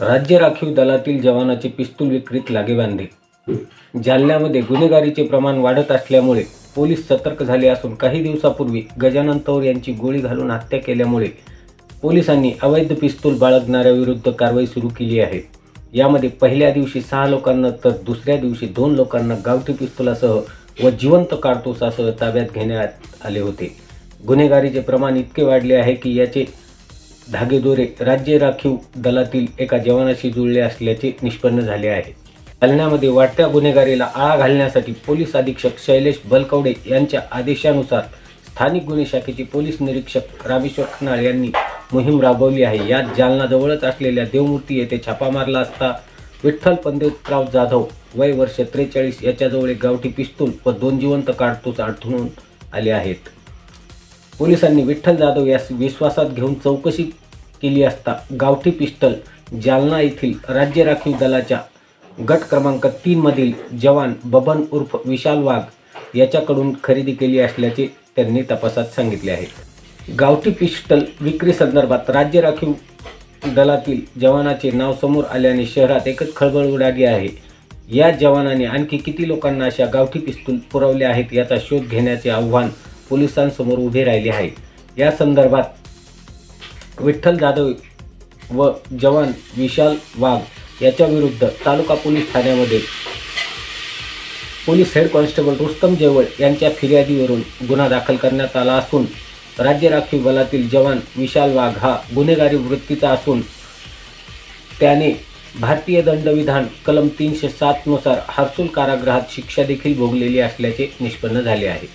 राज्य राखीव दलातील जवानाचे पिस्तूल विक्रीत लागेबांधे. जालन्यामध्ये गुन्हेगारीचे प्रमाण वाढत असल्यामुळे पोलीस सतर्क झाले असून काही दिवसापूर्वी गजानन तौर यांची गोळी घालून हत्या केल्यामुळे पोलिसांनी अवैध पिस्तूल बाळगणाऱ्याविरुद्ध कारवाई सुरू केली आहे. यामध्ये पहिल्या दिवशी सहा लोकांना तर दुसऱ्या दिवशी दोन लोकांना गावठी पिस्तुलासह व जिवंत कारतूसासह ताब्यात घेण्यात आले होते. गुन्हेगारीचे प्रमाण इतके वाढले आहे की याचे धागेदोरे राज्य राखीव दलातील एका जवानाशी जुळले असल्याचे निष्पन्न झाले आहे. जालन्यामध्ये वाढत्या गुन्हेगारीला आळा घालण्यासाठी पोलीस अधीक्षक शैलेश बलकवडे यांच्या आदेशानुसार स्थानिक गुन्हे शाखेचे पोलीस निरीक्षक रामेश्वर खनाळ यांनी मोहीम राबवली आहे. यात जालनाजवळच असलेल्या देवमूर्ती येथे छापा मारला असता विठ्ठल पंडितराव जाधव वय वर्ष त्रेचाळीस याच्याजवळ एक गावठी पिस्तूल व दोन जिवंत कारतूस आढळून आले आहेत. पोलिसांनी विठ्ठल जाधव यास विश्वासात घेऊन चौकशी केली असता गावठी पिस्टल जालना येथील राज्य राखीव दलाच्या गट क्रमांक तीनमधील जवान बबन उर्फ विशाल वाघ याच्याकडून खरेदी केली असल्याचे त्यांनी तपासात सांगितले आहे. गावठी पिस्टल विक्री संदर्भात राज्य राखीव दलातील जवानाचे नाव समोर आल्याने शहरात एकच खळबळ उडाली आहे. या जवानाने आणखी किती लोकांना अशा गावठी पिस्तूल पुरवले आहेत याचा शोध घेण्याचे आव्हान पोलिसांसमोर उभे राहिले आहे या संदर्भात विठ्ठल जाधव व जवान विशाल वाघ याच्याविरुद्ध तालुका पोलीस ठाण्यामध्ये police head constable Rustam Jewal यांच्या फिर्यादीवरून गुन्हा दाखल करण्यात आला असून राज्य राखीव बलातील जवान विशाल वाघ हा गुन्हेगारी वृत्तीचा असून त्याने भारतीय दंडविधान कलम तीनशे सातनुसार हर्सूल कारागृहात शिक्षा देखील भोगलेली असल्याचे निष्पन्न झाले आहे.